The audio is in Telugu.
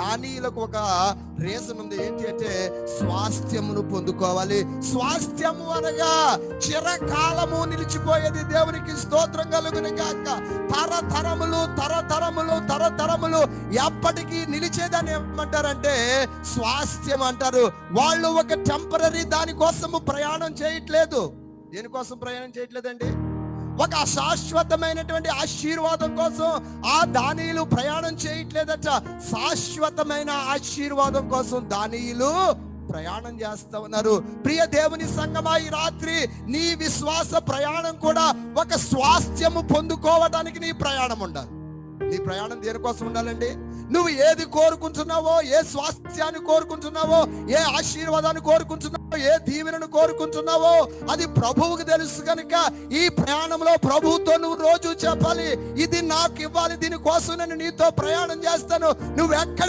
దానిలకు ఒక రీజన్ ఉంది. ఏంటి అంటే స్వాస్థ్యమును పొందుకోవాలి. స్వాస్థ్యము అనగా చిరకాలము నిలిచిపోయేది దేవునికి స్తోత్రం కలుగున గాక. తరతరములు తరతరములు తరతరములు ఎప్పటికీ నిలిచేదని ఏమంటారంటే స్వాస్థ్యం అంటారు. వాళ్ళు ఒక టెంపరీ దానికోసము ప్రయాణం చేయట్లేదు. దేనికోసం ప్రయాణం చేయట్లేదండి? ఒక శాశ్వతమైనటువంటి ఆశీర్వాదం కోసం ఆ దానిలు ప్రయాణం చేయట్లేదట. శాశ్వతమైన ఆశీర్వాదం కోసం దానీయులు ప్రయాణం చేస్తా ఉన్నారు. ప్రియ దేవుని సంగమా ఈ రాత్రి నీ విశ్వాస ప్రయాణం కూడా ఒక స్వాస్థ్యము పొందుకోవడానికి నీ ప్రయాణం ఉండాలి. నీ ప్రయాణం దేనికోసం ఉండాలండి? నువ్వు ఏది కోరుకుంటున్నావో ఏ స్వాస్థ్యాన్ని కోరుకుంటున్నావో ఏ ఆశీర్వాదాన్ని కోరుకుంటున్నావో ఏ దీవెనను కోరుకుంటున్నావో అది ప్రభువుకి తెలుసు కనుక ఈ ప్రయాణంలో ప్రభువుతో నువ్వు రోజు చెప్పాలి ఇది నాకు ఇవ్వాలి దీనికోసం నేను నీతో ప్రయాణం చేస్తాను. నువ్వు ఎక్కడికి